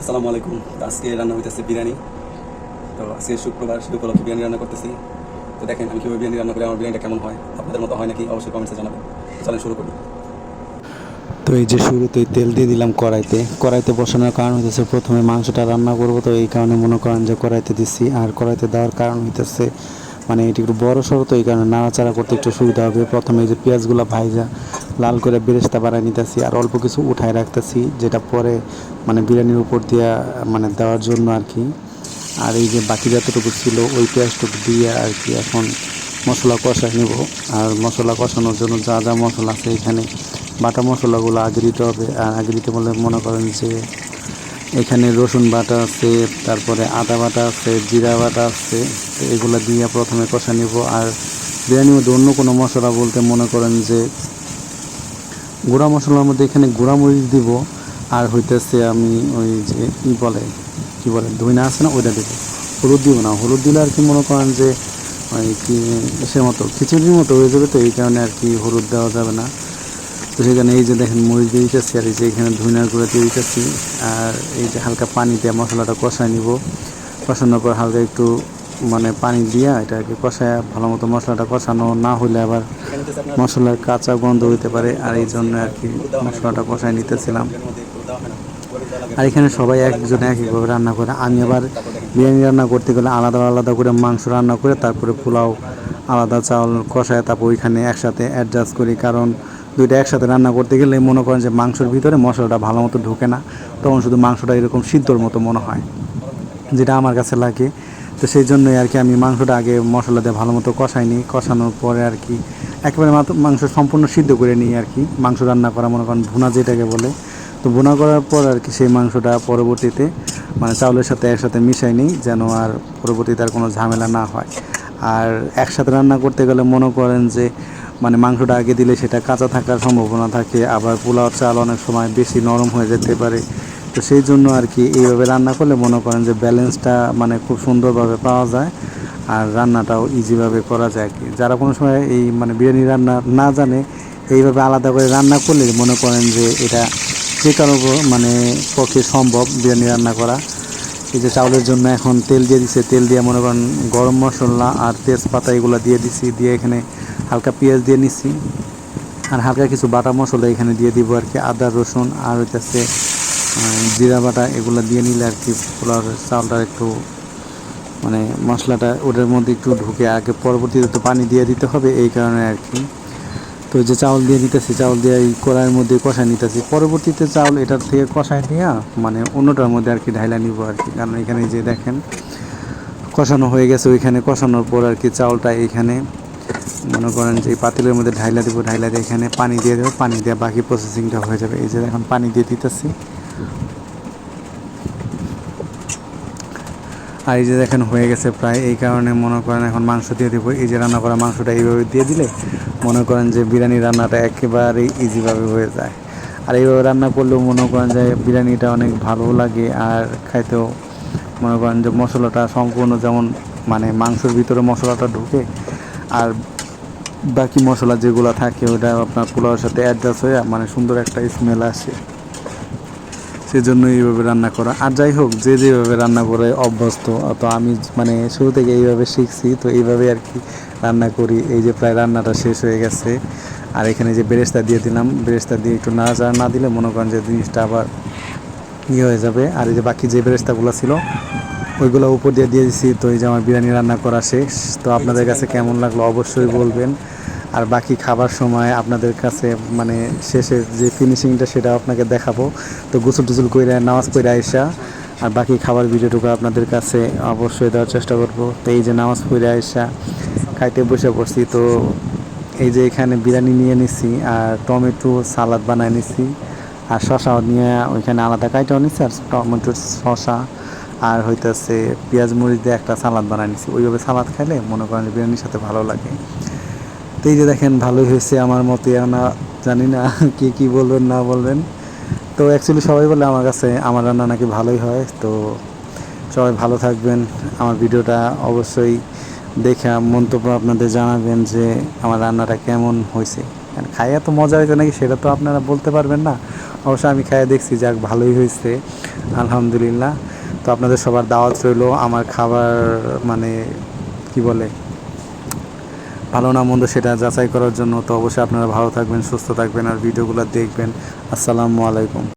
আসসালামু আলাইকুম। আজকে রান্না হইতেছে বিরিয়ানি। তো আজকে শুক্রবার শুধু উপলক্ষে বিরিয়ানি রান্না করতেছি। তো দেখেন আমি কীভাবে বিরিয়ানি রান্না করি, আমার বিরিয়ানিটা কেমন হয়, আপনাদের মতো হয় নাকি? অবশ্যই কমেন্টসে জানাবেন। চলেন শুরু করি। তো এই যে শুরুতেই তেল দিয়ে দিলাম কড়াইতে। কড়াইতে বসানোর কারণ হইতেছে প্রথমে মাংসটা রান্না করব। তো এই কারণে মনে করেন যে কড়াইতে দিচ্ছি আর কড়াইতে দেওয়ার কারণ হইতেছে মানে এটি একটু বড় সড়ো, তো এই কারণে নাড়াচাড়া করতে একটু সুবিধা হবে। প্রথমে এই যে পেঁয়াজগুলো ভাইজা, লাল করে বেরেস্তা বানাই নিতেছি। আর অল্প কিছু উঠায় রাখতেছি, যেটা পরে মানে বিরিয়ানির উপর দিয়া মানে দেওয়ার জন্য আর কি আর এই যে বাকি যতটুকু ছিল, ওই পেঁয়াজটুকু দিয়ে আর কি এখন মশলা কষা নেব। আর মশলা কষানোর জন্য যা যা মশলা আছে এখানে, বাটা মশলাগুলো আগে দিতে হবে। আর আগে দিতে বলে মনে করেন যে, এখানে রসুন বাটা আছে, তারপরে আদা বাটা আছে, জিরা বাটা আছে এগুলো দিয়ে প্রথমে কষা নিব। আর বিরিয়ানির মধ্যে অন্য কোনো মশলা বলতে মনে করেন যে, গুঁড়া মশলার মধ্যে এখানে গুঁড়া মরিচ দিব। আর হইতেছে আমি ওই যে ই বলে, কি বলে ধইনা আছে না, ওইটা দেবো। হলুদ দিব না। হলুদ দিলে আর কি মনে করেন যে, ওই কি সে মতো, খিচুড়ির মতো হয়ে যাবে তো, এই কারণে আর কি হলুদ দেওয়া যাবে না। তো সেখানে এই যে দেখেন মরিচ দিয়ে দিতেছি, আর এই যে এখানে ধুইনার করে দিয়ে আর এই যে হালকা পানি দিয়ে মশলাটা কষায় নিব। কষানোর পর হালকা একটু মানে পানি দিয়া এটাকে কষায় ভালো মতো মশলাটা কষানো না হলে আবার মশলার কাঁচা গন্ধ হইতে পারে। আর এই জন্য আর কি মশলাটা কষায় নিতেছিলাম। আর এখানে সবাই একজন এক একভাবে রান্না করে। আমি আবার বিরিয়ানি রান্না করতে গেলে আলাদা আলাদা করে মাংস রান্না করে, তারপরে পোলাও, আলাদা চাউল কষায় তারপর ওইখানে একসাথে অ্যাডজাস্ট করি। কারণ দুইটা একসাথে রান্না করতে গেলে মনে করেন যে মাংসের ভিতরে মশলাটা ভালো মতো ঢোকে না, তখন শুধু মাংসটা এরকম সিদ্ধর মতো মনে হয়, যেটা আমার কাছে লাগে। তো সেই জন্যই আর কি আমি মাংসটা আগে মশলা দিয়ে ভালো মতো কষাই নিই। কষানোর পরে আর কি একেবারে মাংস সম্পূর্ণ সিদ্ধ করে নিই আর কি। মাংস রান্না করা মনে করেন ভুনা যেটাকে বলে। তো বোনা করার পর আর কি সেই মাংসটা পরবর্তীতে মানে চাউলের সাথে একসাথে মিশাই নিই যেন আর পরবর্তীতে আর কোনো ঝামেলা না হয়। আর একসাথে রান্না করতে গেলে মনে করেন যে মানে মাংসটা আগে দিলে সেটা কাঁচা থাকার সম্ভাবনা থাকে, আবার পোলাও চাল অনেক সময় বেশি নরম হয়ে যেতে পারে। তো সেই জন্য আর কি এইভাবে রান্না করলে মনে করেন যে ব্যালেন্সটা মানে খুব সুন্দরভাবে পাওয়া যায় আর রান্নাটাও ইজিভাবে করা যায় কি। যারা কোনো সময় এই মানে বিরিয়ানি রান্না না জানে, এইভাবে আলাদা করে রান্না করলে মনে করেন যে এটা যে কারও মানে পক্ষে সম্ভব বিরিয়ানি রান্না করা। এই যে চাউলের জন্য এখন তেল দিয়ে দিছে তেল দিয়ে মনে করেন গরম মশলা আর তেজপাতা এগুলো দিয়ে দিছি দিয়ে এখানে হালকা পেঁয়াজ দিয়ে নিচ্ছি আর হালকা কিছু বাটা মশলা এখানে দিয়ে দিব আর কি আদা রসুন আর আহ, জিরা বাটা এগুলো দিয়ে নিলে আর কি পোলাওর চালটা একটু মানে মশলাটা ওটার মধ্যে একটু ঢুকে আগে পরবর্তীতে তো পানি দিয়ে দিতে হবে এই কারণে আর কি। তো যে চাউল দিয়ে দিতেছি, চাউল দিয়ে এই কড়াইয়ের মধ্যে কষাই নিতেছি। পরবর্তীতে চাউল এটার থেকে কষাই দিয়া মানে অন্যটার মধ্যে আর কি ঢাইলা নিব আর কি কারণ এখানে যে দেখেন, কষানো হয়ে গেছে ওইখানে। কষানোর পর আর কি চাউলটা এইখানে, মনে করেন যে পাতিলের মধ্যে ঢাইলা দেবো, ঢাইলা দিয়ে এখানে পানি দিয়ে দেবো। পানি দিয়ে বাকি প্রসেসিংটা হয়ে যাবে। এই যে এখন পানি দিয়ে দিতেছি। আর এই যে দেখেন হয়ে গেছে প্রায়, এই কারণে মনে করেন এখন মাংস দিয়ে দিব। এই যে রান্না করা মাংসটা এইভাবে দিয়ে দিলে মনে করেন যে বিরিয়ানি রান্নাটা একেবারেই ইজিভাবে হয়ে যায়। আর এইভাবে রান্না করলেও মনে করেন যে বিরিয়ানিটা অনেক ভালো লাগে আর খাইতেও মনে করেন যে মশলাটা সম্পূর্ণ যেমন মানে মাংসের ভিতরে মশলাটা ঢুকে আর বাকি মশলা যেগুলো থাকে ওটা আপনার পোলাওর সাথে অ্যাডজাস্ট হয়ে মানে সুন্দর একটা স্মেল আসে। সেজন্য এইভাবে রান্না করা। আর যাই হোক, যে যেভাবে রান্না করে অভ্যস্ত, তো আমি মানে শুরু থেকে এইভাবে শিখছি, তো এইভাবে আর কি রান্না করি। এই যে প্রায় রান্নাটা শেষ হয়ে গেছে। আর এখানে যে বেরেস্তা দিয়ে দিলাম, বেরেস্তা দিয়ে একটু নাড়াচাড়া না দিলে মনে করেন যে জিনিসটা আবার ইয়ে হয়ে যাবে। আর এই যে বাকি যে বেরেস্তাগুলো ছিল, ওইগুলো উপর দিয়ে দিয়ে দিছি তো এই যে আমার বিরিয়ানি রান্না করা শেষ। তো আপনাদের কাছে কেমন লাগল অবশ্যই বলবেন। আর বাকি খাবার সময় আপনাদের কাছে মানে শেষের যে ফিনিশিংটা সেটা আপনাকে দেখাবো। তো গোসল টুসুল করে নামাজ পড়ে আইসা, আর বাকি খাবার ভিডিওটুকু আপনাদের কাছে অবশ্যই দেওয়ার চেষ্টা করব। তো এই যে নামাজ পড়ে আইসা, খাইতে বসে পড়ছি। তো এই যে এখানে বিরিয়ানি নিয়ে নিছি, আর টমেটো সালাদ বানায় নিছি, আর শশাও নিয়ে ওইখানে আলাদা কাইটাও নিছি, আর টমেটোর শশা আর হইতেছে পেঁয়াজ মরিচ দিয়ে একটা সালাদ বানায় নিছি। ওইভাবে সালাদ খাইলে মনে করেন বিরিয়ানির সাথে ভালো লাগে। তো এই যে দেখেন, ভালোই হয়েছে আমার মতে। না জানি না কে কি বলবেন, না বলবেন। তো অ্যাকচুয়ালি সবাই বলে আমার কাছে আমার রান্না নাকি ভালোই হয়। তো সবাই ভালো থাকবেন। আমার ভিডিওটা অবশ্যই দেখে মন্তব্য আপনাদের জানাবেন যে আমার রান্নাটা কেমন হয়েছে। খাইয়া তো মজা হয়েছে নাকি সেটা তো আপনারা বলতে পারবেন না। অবশ্য আমি খেয়ে দেখছি যাক ভালোই হয়েছে। আলহামদুলিল্লাহ। তো আপনাদের সবার দাওয়াত রইল। আমার খাবার মানে কি বলে? ভালো না মন্দ সেটা যাচাই করার জন্য। তো অবশ্যই আপনারা ভালো থাকবেন, সুস্থ থাকবেন আর ভিডিওগুলো দেখবেন। আসসালামু আলাইকুম।